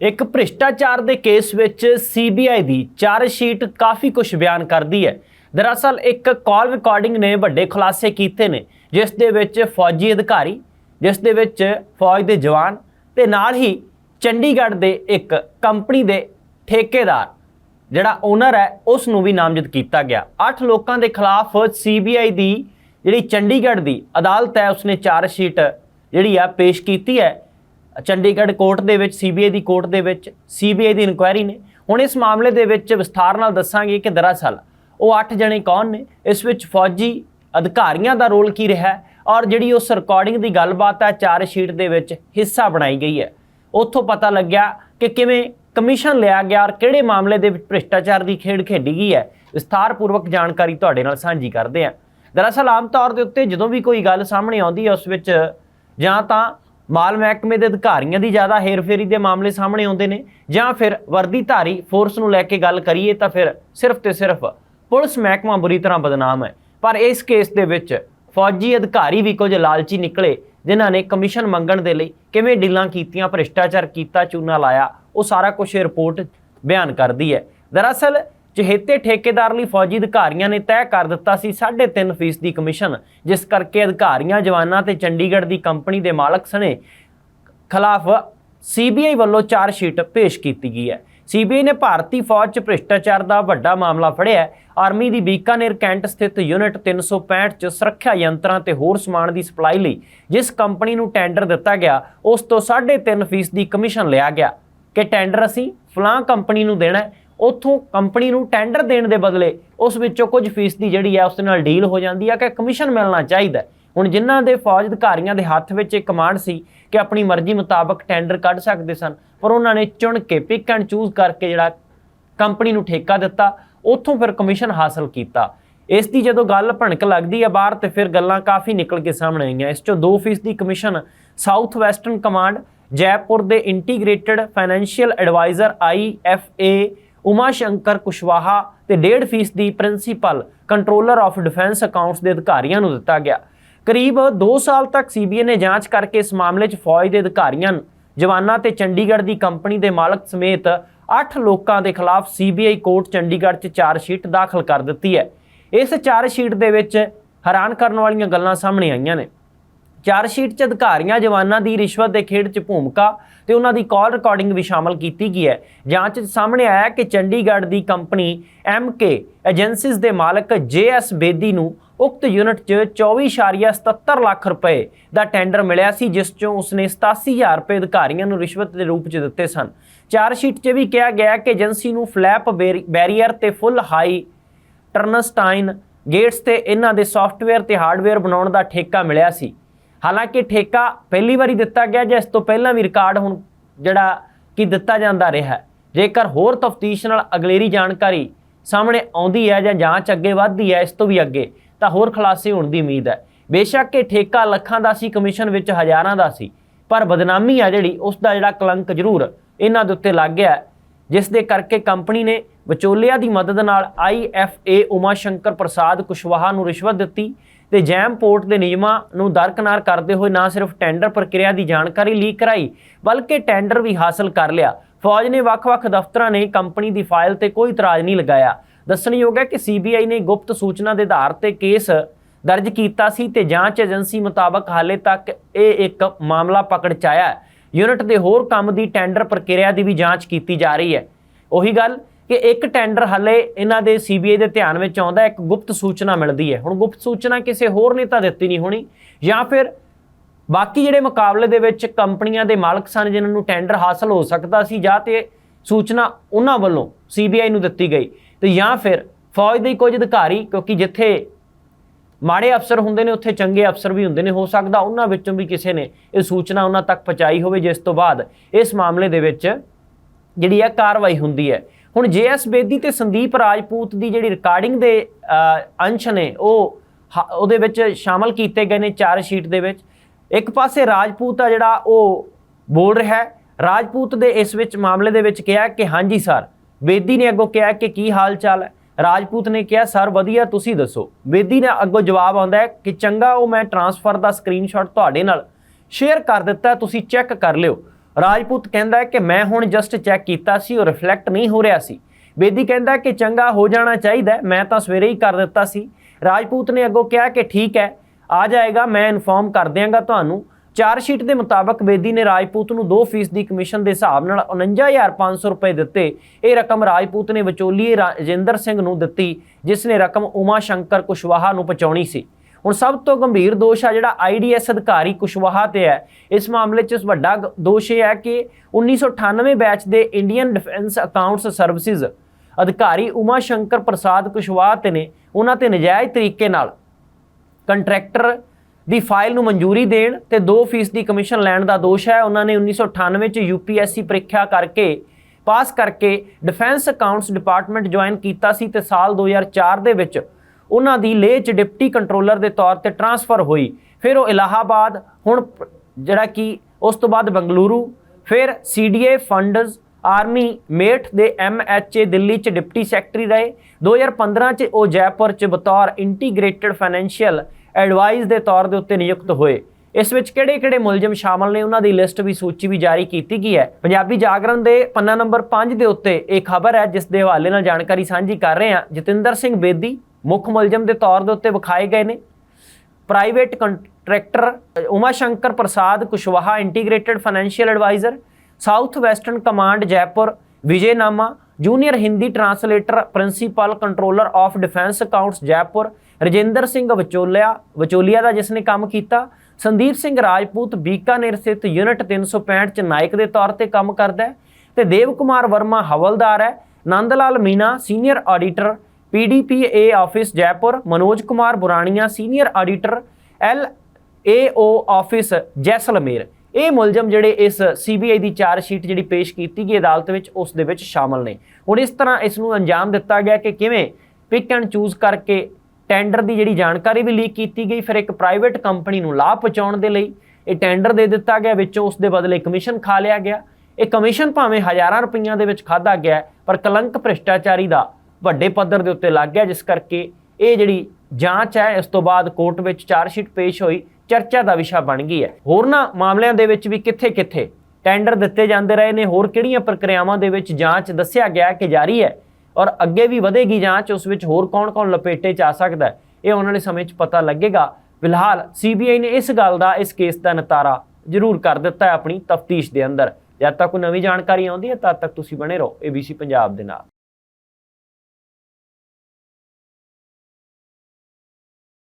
ਇੱਕ ਭ੍ਰਿਸ਼ਟਾਚਾਰ ਦੇ ਕੇਸ ਵਿੱਚ ਸੀਬੀਆਈ ਦੀ ਚਾਰਜ ਸ਼ੀਟ ਕਾਫੀ ਕੁਝ ਬਿਆਨ ਕਰਦੀ ਹੈ। ਦਰਅਸਲ, ਇੱਕ ਕਾਲ ਰਿਕਾਰਡਿੰਗ ਨੇ ਵੱਡੇ ਖੁਲਾਸੇ ਕੀਤੇ ਨੇ, ਜਿਸ ਦੇ ਵਿੱਚ ਫੌਜੀ ਅਧਿਕਾਰੀ, ਜਿਸ ਦੇ ਵਿੱਚ ਫੌਜ ਦੇ ਜਵਾਨ ਤੇ ਨਾਲ ਹੀ ਚੰਡੀਗੜ੍ਹ ਦੇ ਇੱਕ ਕੰਪਨੀ ਦੇ ਠੇਕੇਦਾਰ, ਜਿਹੜਾ ਓਨਰ ਹੈ, ਉਸ ਨੂੰ ਵੀ ਨਾਮਜ਼ਦ ਕੀਤਾ ਗਿਆ। 8 ਲੋਕਾਂ ਦੇ ਖਿਲਾਫ ਸੀਬੀਆਈ ਦੀ ਜਿਹੜੀ ਚੰਡੀਗੜ੍ਹ ਦੀ ਅਦਾਲਤ ਹੈ, ਉਸਨੇ ਚਾਰਜ ਸ਼ੀਟ ਜਿਹੜੀ ਆ ਪੇਸ਼ ਕੀਤੀ ਹੈ। ਚੰਡੀਗੜ੍ਹ ਕੋਰਟ ਦੇ ਵਿੱਚ, ਸੀਬੀਆਈ ਦੀ ਕੋਰਟ ਦੇ ਵਿੱਚ, ਸੀਬੀਆਈ ਦੀ ਇਨਕੁਆਇਰੀ ਨੇ। ਹੁਣ ਇਸ ਮਾਮਲੇ ਦੇ ਵਿੱਚ ਵਿਸਥਾਰ ਨਾਲ ਦੱਸਾਂਗੇ ਕਿ ਦਰਅਸਲ ਉਹ 8 ਜਣੇ ਕੌਣ ਨੇ? ਇਸ ਵਿੱਚ ਫੌਜੀ ਅਧਿਕਾਰੀਆਂ ਦਾ ਰੋਲ ਕੀ ਰਿਹਾ? ਔਰ ਜਿਹੜੀ ਉਸ ਰਿਕਾਰਡਿੰਗ ਦੀ ਗੱਲਬਾਤ ਹੈ ਚਾਰ ਸ਼ੀਟ ਦੇ ਵਿੱਚ ਹਿੱਸਾ ਬਣਾਈ ਗਈ ਹੈ। ਉੱਥੋਂ ਪਤਾ ਲੱਗਿਆ ਕਿ ਕਿਵੇਂ ਕਮਿਸ਼ਨ ਲਿਆ ਗਿਆ ਔਰ ਕਿਹੜੇ ਮਾਮਲੇ ਦੇ ਵਿੱਚ ਭ੍ਰਿਸ਼ਟਾਚਾਰ ਦੀ ਖੇਡ ਖੇਡੀ ਗਈ ਹੈ। ਵਿਸਥਾਰਪੂਰਵਕ ਜਾਣਕਾਰੀ ਤੁਹਾਡੇ ਨਾਲ ਸਾਂਝੀ ਕਰਦੇ ਹਾਂ। ਦਰਅਸਲ ਆਮ ਤੌਰ ਦੇ ਉੱਤੇ ਜਦੋਂ ਵੀ ਕੋਈ ਗੱਲ ਸਾਹਮਣੇ ਆਉਂਦੀ ਹੈ ਉਸ ਵਿੱਚ ਜਾਂ ਤਾਂ ਮਾਲ ਮਹਿਕਮੇ ਦੇ ਅਧਿਕਾਰੀਆਂ ਦੀ ਜ਼ਿਆਦਾ ਹੇਰਫੇਰੀ ਦੇ ਮਾਮਲੇ ਸਾਹਮਣੇ ਆਉਂਦੇ ਨੇ। ਜਾਂ ਫਿਰ ਵਰਦੀਧਾਰੀ ਫੋਰਸ ਨੂੰ ਲੈ ਕੇ ਗੱਲ ਕਰੀਏ ਤਾਂ ਫਿਰ ਸਿਰਫ ਤੇ ਸਿਰਫ ਪੁਲਿਸ ਮਹਿਕਮਾ ਬੁਰੀ ਤਰ੍ਹਾਂ ਬਦਨਾਮ ਹੈ। ਪਰ ਇਸ ਕੇਸ ਦੇ ਵਿੱਚ ਫੌਜੀ ਅਧਿਕਾਰੀ ਵੀ ਕੁਝ ਲਾਲਚੀ ਨਿਕਲੇ, ਜਿਨ੍ਹਾਂ ਨੇ ਕਮਿਸ਼ਨ ਮੰਗਣ ਦੇ ਲਈ ਕਿਵੇਂ ਡੀਲਾਂ ਕੀਤੀਆਂ, ਭ੍ਰਿਸ਼ਟਾਚਾਰ ਕੀਤਾ, ਚੂਨਾ ਲਾਇਆ, ਉਹ ਸਾਰਾ ਕੁਝ ਰਿਪੋਰਟ ਬਿਆਨ ਕਰਦੀ ਹੈ। ਦਰਅਸਲ ਚਹੇਤੇ ਠੇਕੇਦਾਰ ਲਈ ਫੌਜੀ ਅਧਿਕਾਰੀਆਂ ਨੇ ਤੈਅ ਕਰ ਦਿੱਤਾ ਸੀ 3.5% ਦੀ ਕਮਿਸ਼ਨ, ਜਿਸ ਕਰਕੇ ਅਧਿਕਾਰੀਆਂ, ਜਵਾਨਾਂ ਤੇ ਚੰਡੀਗੜ੍ਹ ਦੀ ਕੰਪਨੀ ਦੇ ਮਾਲਕ ਸਣੇ ਖਿਲਾਫ ਸੀਬੀਆਈ ਵੱਲੋਂ ਚਾਰ ਸ਼ੀਟ ਪੇਸ਼ ਕੀਤੀ ਗਈ ਹੈ। ਸੀਬੀਆਈ ਨੇ ਭਾਰਤੀ ਫੌਜ 'ਚ ਭ੍ਰਿਸ਼ਟਾਚਾਰ ਦਾ ਵੱਡਾ ਮਾਮਲਾ ਫੜਿਆ ਆਰਮੀ ਦੀ ਬੀਕਾਨੇਰ ਕੈਂਟ ਸਥਿਤ ਯੂਨਿਟ 365 'ਚ ਸੁਰੱਖਿਆ ਯੰਤਰਾਂ ਤੇ ਹੋਰ ਸਮਾਨ ਦੀ ਸਪਲਾਈ ਲਈ ਜਿਸ ਕੰਪਨੀ ਨੂੰ ਟੈਂਡਰ ਦਿੱਤਾ ਗਿਆ, ਉਸ ਤੋਂ 3.5% ਦੀ ਕਮਿਸ਼ਨ ਲਿਆ ਗਿਆ। ਕਿ ਟੈਂਡਰ ਅਸੀਂ ਫਲਾਂ ਕੰਪਨੀ ਨੂੰ ਦੇਣਾ ਉੱਥੋਂ ਕੰਪਨੀ ਨੂੰ ਟੈਂਡਰ ਦੇਣ ਦੇ ਬਦਲੇ ਉਸ ਵਿੱਚੋਂ ਕੁਝ ਫੀਸਦੀ ਜਿਹੜੀ ਹੈ ਉਸ ਨਾਲ ਡੀਲ ਹੋ ਜਾਂਦੀ ਹੈ ਕਿ ਕਮਿਸ਼ਨ ਮਿਲਣਾ ਚਾਹੀਦਾ ਹੁਣ ਜਿਨ੍ਹਾਂ ਦੇ ਫੌਜ ਅਧਿਕਾਰੀਆਂ ਦੇ ਹੱਥ ਵਿੱਚ ਇਹ ਕਮਾਂਡ ਸੀ ਕਿ ਆਪਣੀ ਮਰਜ਼ੀ ਮੁਤਾਬਕ ਟੈਂਡਰ ਕੱਢ ਸਕਦੇ ਸਨ, ਪਰ ਉਹਨਾਂ ਨੇ ਚੁਣ ਕੇ ਪਿਕ ਐਂਡ ਚੂਜ਼ ਕਰਕੇ ਜਿਹੜਾ ਕੰਪਨੀ ਨੂੰ ਠੇਕਾ ਦਿੱਤਾ, ਉੱਥੋਂ ਫਿਰ ਕਮਿਸ਼ਨ ਹਾਸਲ ਕੀਤਾ। ਇਸ ਦੀ ਜਦੋਂ ਗੱਲ ਭਣਕ ਲੱਗਦੀ ਹੈ ਬਾਹਰ ਤੇ ਫਿਰ ਗੱਲਾਂ ਕਾਫੀ ਨਿਕਲ ਕੇ ਸਾਹਮਣੇ ਆਈਆਂ। ਇਸ ਚੋਂ 2% ਦੀ commission south western command Jaipur ਦੇ integrated financial adviser IFA Uma Shankar Kushwaha ਤੇ 1.5% ਦੀ principal controller of defence accounts ਦੇ ਅਧਿਕਾਰੀਆਂ ਨੂੰ ਦਿੱਤਾ ਗਿਆ। ਕਰੀਬ 2 ਸਾਲ ਤੱਕ ਸੀਬੀਆਈ ਨੇ ਜਾਂਚ ਕਰਕੇ ਇਸ ਮਾਮਲੇ 'ਚ ਫੌਜ ਦੇ ਅਧਿਕਾਰੀਆਂ ਜਵਾਨਾਂ ਤੇ ਚੰਡੀਗੜ੍ਹ ਦੀ ਕੰਪਨੀ ਦੇ ਮਾਲਕ ਸਮੇਤ 8 ਲੋਕਾਂ ਦੇ ਖਿਲਾਫ ਸੀਬੀਆਈ ਕੋਰਟ ਚੰਡੀਗੜ੍ਹ 'ਚ ਚਾਰਜ ਸ਼ੀਟ ਦਾਖਲ ਕਰ ਦਿੱਤੀ ਹੈ। ਇਸ ਚਾਰਜ ਸ਼ੀਟ ਦੇ ਵਿੱਚ ਹੈਰਾਨ ਕਰਨ ਵਾਲੀਆਂ ਗੱਲਾਂ ਸਾਹਮਣੇ ਆਈਆਂ ਨੇ। ਚਾਰਜਸ਼ੀਟ 'ਚ ਅਧਿਕਾਰੀਆਂ ਜਵਾਨਾਂ ਦੀ ਰਿਸ਼ਵਤ ਦੇ ਖੇਡ 'ਚ ਭੂਮਿਕਾ ਤੇ ਉਹਨਾਂ ਦੀ ਕਾਲ ਰਿਕਾਰਡਿੰਗ ਵੀ ਸ਼ਾਮਲ ਕੀਤੀ ਗਈ ਹੈ। ਜਾਂਚ 'ਚ ਸਾਹਮਣੇ ਆਇਆ ਕਿ ਚੰਡੀਗੜ੍ਹ ਦੀ ਕੰਪਨੀ MK ਏਜੰਸੀਜ਼ ਦੇ ਮਾਲਕ JS ਬੇਦੀ ਨੂੰ ਉਕਤ ਯੂਨਿਟ 'ਚ 24.77 ਲੱਖ ਰੁਪਏ ਦਾ ਟੈਂਡਰ ਮਿਲਿਆ ਸੀ, ਜਿਸ 'ਚੋਂ ਉਸਨੇ 87000 ਰੁਪਏ ਅਧਿਕਾਰੀਆਂ ਨੂੰ ਰਿਸ਼ਵਤ ਦੇ ਰੂਪ 'ਚ ਦਿੱਤੇ ਸਨ। ਚਾਰਜਸ਼ੀਟ 'ਚ ਵੀ ਕਿਹਾ ਗਿਆ ਕਿ ਏਜੰਸੀ ਨੂੰ ਫਲੈਪ ਬੈਰੀਅਰ ਤੇ ਫੁੱਲ ਹਾਈ ਟਰਨਸਟਾਈਨ ਗੇਟਸ ਤੇ ਇਹਨਾਂ ਦੇ ਸੌਫਟਵੇਅਰ ਤੇ ਹਾਰਡਵੇਅਰ ਬਣਾਉਣ ਦਾ ਠੇਕਾ ਮਿਲਿਆ ਸੀ। ਹਾਲਾਂਕਿ ਠੇਕਾ ਪਹਿਲੀ ਵਾਰੀ ਦਿੱਤਾ ਗਿਆ ਜਾਂ ਇਸ ਤੋਂ ਪਹਿਲਾਂ ਵੀ ਰਿਕਾਰਡ ਹੁਣ ਜਿਹੜਾ ਕਿ ਦਿੱਤਾ ਜਾਂਦਾ ਰਿਹਾ ਹੈ। ਜੇਕਰ ਹੋਰ ਤਫਤੀਸ਼ ਨਾਲ ਅਗਲੇਰੀ ਜਾਣਕਾਰੀ ਸਾਹਮਣੇ ਆਉਂਦੀ ਹੈ ਜਾਂ ਜਾਂਚ ਅੱਗੇ ਵੱਧਦੀ ਹੈ, ਇਸ ਤੋਂ ਵੀ ਅੱਗੇ ਤਾਂ ਹੋਰ ਖੁਲਾਸੇ ਹੋਣ ਦੀ ਉਮੀਦ ਹੈ। ਬੇਸ਼ੱਕ ਇਹ ਠੇਕਾ ਲੱਖਾਂ ਦਾ ਸੀ, ਕਮਿਸ਼ਨ ਵਿੱਚ ਹਜ਼ਾਰਾਂ ਦਾ ਸੀ, ਪਰ ਬਦਨਾਮੀ ਆ ਜਿਹੜੀ, ਉਸ ਦਾ ਜਿਹੜਾ ਕਲੰਕ ਜ਼ਰੂਰ ਇਹਨਾਂ ਦੇ ਉੱਤੇ ਲੱਗ ਗਿਆ ਜਿਸ ਦੇ ਕਰਕੇ ਕੰਪਨੀ ਨੇ ਵਿਚੋਲਿਆਂ ਦੀ ਮਦਦ ਨਾਲ ਆਈਐਫਏ ਉਮਾ ਸ਼ੰਕਰ ਪ੍ਰਸਾਦ ਕੁਸ਼ਵਾਹਾ ਨੂੰ ਰਿਸ਼ਵਤ ਦਿੱਤੀ। ਤੇ ਜੈਮ ਪੋਰਟ ਦੇ ਨਿਯਮਾਂ ਨੂੰ ਦਰਕਨਾਰ ਕਰਦੇ ਹੋਏ ਨਾ ਸਿਰਫ ਟੈਂਡਰ ਪ੍ਰਕਿਰਿਆ ਦੀ ਜਾਣਕਾਰੀ ਲੀਕ ਕਰਾਈ, ਬਲਕਿ ਟੈਂਡਰ ਵੀ ਹਾਸਲ ਕਰ ਲਿਆ। ਫੌਜ ਨੇ ਵੱਖ-ਵੱਖ ਦਫ਼ਤਰਾਂ ਨੇ ਕੰਪਨੀ ਦੀ ਫਾਈਲ ਤੇ ਕੋਈ ਇਤਰਾਜ਼ ਨਹੀਂ ਲਗਾਇਆ। ਦੱਸਣਯੋਗ ਹੈ ਕਿ ਸੀਬੀਆਈ ਨੇ ਗੁਪਤ ਸੂਚਨਾ ਦੇ ਆਧਾਰ ਤੇ ਕੇਸ ਦਰਜ ਕੀਤਾ ਸੀ ਤੇ ਜਾਂਚ ਏਜੰਸੀ ਮੁਤਾਬਕ ਹਾਲੇ ਤੱਕ ਇਹ ਇੱਕ ਮਾਮਲਾ ਪਕੜ ਚ ਆਇਆ ਯੂਨਿਟ ਦੇ ਹੋਰ ਕੰਮ ਦੀ ਟੈਂਡਰ ਪ੍ਰਕਿਰਿਆ ਦੀ ਵੀ ਜਾਂਚ ਕੀਤੀ ਜਾ ਰਹੀ ਹੈ। ਉਹੀ ਗੱਲ ਕਿ ਇੱਕ ਟੈਂਡਰ ਹਲੇ ਇਹਨਾਂ ਦੇ ਸੀਬੀਆਈ ਦੇ ਧਿਆਨ ਵਿੱਚ ਆਉਂਦਾ, ਇੱਕ ਗੁਪਤ ਸੂਚਨਾ ਮਿਲਦੀ ਹੈ। ਹੁਣ ਗੁਪਤ ਸੂਚਨਾ ਕਿਸੇ ਹੋਰ ਨੇ ਤਾਂ ਦਿੱਤੀ ਨਹੀਂ ਹੋਣੀ, ਜਾਂ ਫਿਰ ਬਾਕੀ ਜਿਹੜੇ ਮੁਕਾਬਲੇ ਦੇ ਵਿੱਚ ਕੰਪਨੀਆਂ ਦੇ ਮਾਲਕ ਸਨ ਜਿਨ੍ਹਾਂ ਨੂੰ ਟੈਂਡਰ ਹਾਸਲ ਹੋ ਸਕਦਾ ਸੀ, ਜਾਂ ਤੇ ਸੂਚਨਾ ਉਹਨਾਂ ਵੱਲੋਂ ਸੀਬੀਆਈ ਨੂੰ ਦਿੱਤੀ ਗਈ, ਤੇ ਜਾਂ ਫਿਰ ਫੌਜ ਦੇ ਕੁਝ ਅਧਿਕਾਰੀ, ਕਿਉਂਕਿ ਜਿੱਥੇ ਮਾੜੇ ਅਫਸਰ ਹੁੰਦੇ ਨੇ, ਉੱਥੇ ਚੰਗੇ ਅਫਸਰ ਵੀ ਹੁੰਦੇ ਨੇ, ਹੋ ਸਕਦਾ ਉਹਨਾਂ ਵਿੱਚੋਂ ਵੀ ਕਿਸੇ ਨੇ ਇਹ ਸੂਚਨਾ ਉਹਨਾਂ ਤੱਕ ਪਹੁੰਚਾਈ ਹੋਵੇ, ਜਿਸ ਤੋਂ ਬਾਅਦ ਇਸ ਮਾਮਲੇ ਦੇ ਵਿੱਚ ਜਿਹੜੀ ਹੈ ਕਾਰਵਾਈ ਹੁੰਦੀ ਹੈ। ਹੁਣ ਜੇਐਸ ਬੇਦੀ ਤੇ ਸੰਦੀਪ ਰਾਜਪੂਤ ਦੀ ਜਿਹੜੀ ਰਿਕਾਰਡਿੰਗ ਦੇ ਅੰਸ਼ ਨੇ, ਉਹ ਹ- ਉਹਦੇ ਵਿੱਚ ਸ਼ਾਮਲ ਕੀਤੇ ਗਏ ਨੇ ਚਾਰ ਸ਼ੀਟ ਦੇ ਵਿੱਚ। ਇੱਕ ਪਾਸੇ ਰਾਜਪੂਤ ਆ ਜਿਹੜਾ ਉਹ ਬੋਲ ਰਿਹਾ ਹੈ। ਰਾਜਪੂਤ ਦੇ ਇਸ ਵਿੱਚ ਮਾਮਲੇ ਦੇ ਵਿੱਚ ਕਿਹਾ ਕਿ ਹਾਂਜੀ ਸਰ, ਬੇਦੀ ਨੇ ਅੱਗੋਂ ਕਿਹਾ ਕਿ ਕੀ ਹਾਲ ਚਾਲ ਹੈ। ਰਾਜਪੂਤ ਨੇ ਕਿਹਾ, ਸਰ, ਵਧੀਆ, ਤੁਸੀਂ ਦੱਸੋ। ਬੇਦੀ ਨੇ ਅੱਗੋਂ ਜਵਾਬ ਆਉਂਦਾ ਹੈ ਕਿ ਚੰਗਾ ਉਹ ਮੈਂ ਟਰਾਂਸਫਰ ਦਾ ਸਕਰੀਨਸ਼ਾਟ ਤੁਹਾਡੇ ਨਾਲ ਸ਼ੇਅਰ ਕਰ ਦਿੱਤਾ ਤੁਸੀਂ ਚੈੱਕ ਕਰ ਲਿਓ। ਰਾਜਪੂਤ ਕਹਿੰਦਾ ਹੈ ਕਿ ਮੈਂ ਹੁਣ ਜਸਟ ਚੈੱਕ ਕੀਤਾ ਸੀ ਉਹ ਰਿਫਲੈਕਟ ਨਹੀਂ ਹੋ ਰਿਹਾ ਸੀ। ਬੇਦੀ ਕਹਿੰਦਾ ਕਿ ਚੰਗਾ ਹੋ ਜਾਣਾ ਚਾਹੀਦਾ ਮੈਂ ਤਾਂ ਸਵੇਰੇ ਹੀ ਕਰ ਦਿੱਤਾ ਸੀ। ਰਾਜਪੂਤ ਨੇ ਅੱਗੋਂ ਕਿਹਾ ਕਿ ਠੀਕ ਹੈ, ਆ ਜਾਏਗਾ, ਮੈਂ ਇਨਫੋਰਮ ਕਰ ਦਿਆਂਗਾ ਤੁਹਾਨੂੰ। ਚਾਰ ਸ਼ੀਟ ਦੇ ਮੁਤਾਬਕ ਬੇਦੀ ਨੇ ਰਾਜਪੂਤ ਨੂੰ 2% ਦੀ ਕਮਿਸ਼ਨ ਦੇ ਹਿਸਾਬ ਨਾਲ 49500 ਰੁਪਏ ਦਿੱਤੇ। ਇਹ ਰਕਮ ਰਾਜਪੂਤ ਨੇ ਵਿਚੋਲੀਏ ਰਾਜਿੰਦਰ ਸਿੰਘ ਨੂੰ ਦਿੱਤੀ, ਜਿਸ ਨੇ ਰਕਮ ਉਮਾ ਸ਼ੰਕਰ ਕੁਸ਼ਵਾਹਾ ਨੂੰ ਪਹੁੰਚਾਉਣੀ ਸੀ। ਹੁਣ ਸਭ ਤੋਂ ਗੰਭੀਰ ਦੋਸ਼ ਆ ਜਿਹੜਾ ਆਈਡੀਐਸ ਅਧਿਕਾਰੀ ਕੁਸ਼ਵਾਹਾ ਤੇ ਹੈ। ਇਸ ਮਾਮਲੇ 'ਚ ਵੱਡਾ ਦੋਸ਼ ਇਹ ਹੈ ਕਿ 1998 ਬੈਚ ਦੇ ਇੰਡੀਅਨ ਡਿਫੈਂਸ ਅਕਾਊਂਟਸ ਸਰਵਿਸਿਜ਼ ਅਧਿਕਾਰੀ ਉਮਾ ਸ਼ੰਕਰ ਪ੍ਰਸਾਦ ਕੁਸ਼ਵਾਹਾ ਤੇ ਨੇ, ਉਹਨਾਂ ਤੇ ਨਜਾਇਜ਼ ਤਰੀਕੇ ਨਾਲ ਕੰਟਰੈਕਟਰ ਦੀ ਫਾਈਲ ਨੂੰ ਮਨਜ਼ੂਰੀ ਦੇਣ ਤੇ 2% ਦੀ ਕਮਿਸ਼ਨ ਲੈਣ ਦਾ ਦੋਸ਼ ਹੈ। ਉਹਨਾਂ ਨੇ 1998 ਚ ਯੂਪੀਐਸਸੀ ਪ੍ਰੀਖਿਆ ਕਰਕੇ, ਪਾਸ ਕਰਕੇ ਡਿਫੈਂਸ ਅਕਾਊਂਟਸ ਡਿਪਾਰਟਮੈਂਟ ਜੁਆਇਨ ਕੀਤਾ ਸੀ ਤੇ ਸਾਲ 2004 ਦੇ ਵਿੱਚ ਉਹਨਾਂ ਦੀ ਲੇਹ ਚ ਡਿਪਟੀ ਕੰਟਰੋਲਰ ਦੇ ਤੌਰ ਤੇ ਟਰਾਂਸਫਰ ਹੋਈ। ਫਿਰ ਉਹ ਇਲਾਹਾਬਾਦ, ਹੁਣ ਜਿਹੜਾ ਕਿ ਉਸ ਤੋਂ ਬਾਅਦ ਬੰਗਲੁਰੂ, ਫਿਰ ਸੀਡੀਏ ਫੰਡਸ ਆਰਮੀ ਮੇਟ ਦੇ ਐਮਐਚਏ ਦਿੱਲੀ ਚ ਡਿਪਟੀ ਸੈਕਟਰੀ ਰਹੇ। 2015 ਚ ਉਹ ਜੈਪੁਰ ਚ ਬਤੌਰ ਇੰਟੀਗ੍ਰੇਟਿਡ ਫਾਈਨੈਂਸ਼ੀਅਲ ਐਡਵਾਈਸ ਦੇ ਤੌਰ ਦੇ ਉੱਤੇ ਨਿਯੁਕਤ ਹੋਏ। ਇਸ ਵਿੱਚ ਕਿਹੜੇ-ਕਿਹੜੇ ਮੁਲਜ਼ਮ ਸ਼ਾਮਲ ਨੇ, ਉਹਨਾਂ ਦੀ ਲਿਸਟ ਵੀ ਸੂਚੀ ਵੀ ਜਾਰੀ ਕੀਤੀ ਗਈ ਹੈ। ਪੰਜਾਬੀ ਜਾਗਰਣ ਦੇ ਪੰਨਾ ਨੰਬਰ 5 ਦੇ ਉੱਤੇ ਇਹ ਖਬਰ ਹੈ, ਜਿਸ ਦੇ ਹਵਾਲੇ ਨਾਲ ਜਾਣਕਾਰੀ ਸਾਂਝੀ ਕਰ ਰਹੇ ਹਾਂ। ਜਤਿੰਦਰ ਸਿੰਘ ਬੇਦੀ ਮੁੱਖ ਮੁਲਜ਼ਮ ਦੇ ਤੌਰ ਦੇ ਉੱਤੇ ਵਿਖਾਏ ਗਏ ਨੇ। Private contractor Uma Shankar Prasad Kushwaha integrated financial adviser south western command Jaipur, ਵਿਜੇਨਾਮਾ junior Hindi translator principal controller of defence accounts Jaipur, Rajinder Singh ਵਿਚੋਲਿਆ, ਵਿਚੋਲੀਆ ਦਾ ਜਿਸ ਨੇ ਕੰਮ ਕੀਤਾ, ਸੰਦੀਪ ਸਿੰਘ ਰਾਜਪੂਤ, ਬੀਕਾਨੇਰ ਸਥਿਤ ਯੂਨਿਟ 365 ਚ ਨਾਇਕ ਦੇ ਤੌਰ ਤੇ ਕੰਮ ਕਰਦਾ ਹੈ ਤੇ ਦੇਵ ਕੁਮਾਰ ਵਰਮਾ ਹਵਲਦਾਰ ਹੈ, Nand Lal Meena senior auditor PDPA office Jaipur, Manoj Kumar Burania, senior auditor L AO office Jaisalmer. ਇਹ ਮੁਲਜ਼ਮ ਜਿਹੜੇ ਇਸ ਸੀਬੀਆਈ ਦੀ ਚਾਰ ਸ਼ੀਟ ਜਿਹੜੀ ਪੇਸ਼ ਕੀਤੀ ਗਈ ਅਦਾਲਤ ਵਿੱਚ, ਉਸ ਦੇ ਵਿੱਚ ਸ਼ਾਮਲ ਨੇ। ਹੁਣ ਇਸ ਤਰ੍ਹਾਂ ਇਸ ਨੂੰ ਅੰਜਾਮ ਦਿੱਤਾ ਗਿਆ ਕਿ ਕਿਵੇਂ ਪਿਕ ਐਂਡ ਚੂਜ਼ ਕਰਕੇ ਟੈਂਡਰ ਦੀ ਜਿਹੜੀ ਜਾਣਕਾਰੀ ਵੀ ਲੀਕ ਕੀਤੀ ਗਈ, ਫਿਰ ਇੱਕ ਪ੍ਰਾਈਵੇਟ ਕੰਪਨੀ ਨੂੰ ਲਾਭ ਪਹੁੰਚਾਉਣ ਦੇ ਲਈ ਇਹ ਟੈਂਡਰ ਦੇ ਦਿੱਤਾ ਗਿਆ, ਵਿੱਚੋਂ ਉਸ ਦੇ ਬਦਲੇ ਕਮਿਸ਼ਨ ਖਾ ਲਿਆ ਗਿਆ। ਇਹ ਕਮਿਸ਼ਨ ਭਾਵੇਂ ਹਜ਼ਾਰਾਂ ਰੁਪਈਆਂ ਦੇ ਵਿੱਚ ਖਾਦਾ ਗਿਆ, ਪਰ ਕਲੰਕ ਭ੍ਰਿਸ਼ਟਾਚਾਰੀ ਦਾ ਵੱਡੇ ਪੱਧਰ ਦੇ ਉੱਤੇ ਲੱਗ ਗਿਆ, ਜਿਸ ਕਰਕੇ ਇਹ ਜਿਹੜੀ ਜਾਂਚ ਹੈ, ਇਸ ਤੋਂ ਬਾਅਦ ਕੋਰਟ ਵਿੱਚ ਚਾਰਜਸ਼ੀਟ ਪੇਸ਼ ਹੋਈ, ਚਰਚਾ ਦਾ ਵਿਸ਼ਾ ਬਣ ਗਈ ਹੈ। ਹੋਰਨਾਂ ਮਾਮਲਿਆਂ ਦੇ ਵਿੱਚ ਵੀ ਕਿੱਥੇ-ਕਿੱਥੇ ਟੈਂਡਰ ਦਿੱਤੇ ਜਾਂਦੇ ਰਹੇ ਨੇ, ਹੋਰ ਕਿਹੜੀਆਂ ਪ੍ਰਕਿਰਿਆਵਾਂ ਦੇ ਵਿੱਚ ਜਾਂਚ ਦੱਸਿਆ ਗਿਆ ਕਿ ਜਾਰੀ ਹੈ ਔਰ ਅੱਗੇ ਵੀ ਵਧੇਗੀ ਜਾਂਚ, ਉਸ ਵਿੱਚ ਹੋਰ ਕੌਣ-ਕੌਣ ਲਪੇਟੇ 'ਚ ਆ ਸਕਦਾ ਹੈ, ਇਹ ਆਉਣ ਵਾਲੇ ਸਮੇਂ 'ਚ ਪਤਾ ਲੱਗੇਗਾ। ਫਿਲਹਾਲ ਸੀਬੀਆਈ ਨੇ ਇਸ ਗੱਲ ਦਾ, ਇਸ ਕੇਸ ਦਾ ਨਤਾਰਾ ਜ਼ਰੂਰ ਕਰ ਦਿੱਤਾ ਹੈ ਆਪਣੀ ਤਫਤੀਸ਼ ਦੇ ਅੰਦਰ। ਜਦ ਤੱਕ ਕੋਈ ਨਵੀਂ ਜਾਣਕਾਰੀ ਆਉਂਦੀ ਹੈ, ਤਦ ਤੱਕ ਤੁਸੀਂ ਬਣੇ ਰਹੋ ABC ਪੰਜਾਬ ਦੇ ਨਾਲ।